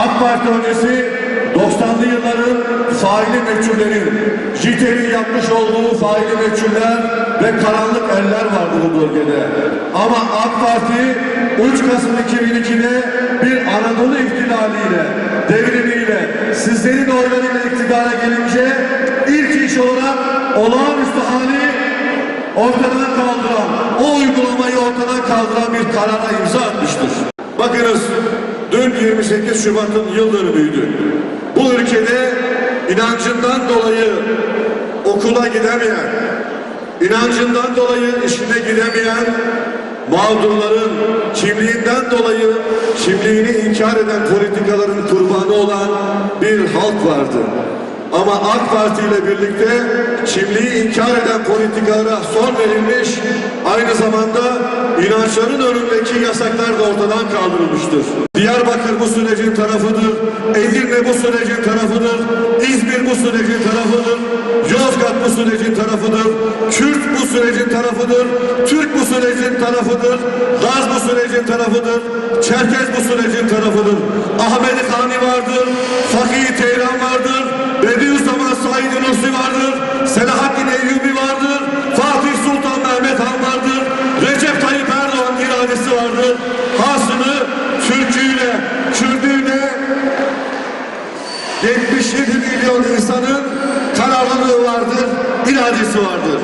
Parti öncesi 90'lı yılların faili meçhullerin, JITE'nin yapmış olduğu faili meçhuller ve karanlık eller vardı bu bölgede. Ama AK Parti 3 Kasım 2002'de bir Anadolu ihtilaliyle, devrimiyle, sizlerin oylarıyla iktidara gelince ilk iş olarak olağanüstü hali ortadan kaldıran, o uygulamayı ortadan kaldıran bir karara imza atmıştır. Bakınız, dün 28 Şubat'ın yıl dönümüydü. Bu ülkede inancından dolayı okula gidemeyen, inancından dolayı işine gidemeyen mağdurların kimliğinden dolayı kimliğini inkar eden politikaların kurbanı olan bir halk vardı. Ama AK Parti ile birlikte kimliği inkar eden politikalara son verilmiş, aynı zamanda inançların önündeki yasaklar da ortadan kaldırılmıştır. Diyarbakır bu sürecin tarafıdır, Edirne bu sürecin tarafıdır, İzmir bu sürecin tarafıdır, Yozgat bu sürecin tarafıdır, Kürt bu sürecin tarafıdır, Türk bu sürecin tarafıdır, Laz bu sürecin tarafıdır, Çerkez bu sürecin tarafıdır. Ahmet Hani vardır, vardır. Hasını Türküyle, Kürdüyle 77 milyon insanın kararlılığı vardır, iradesi vardır.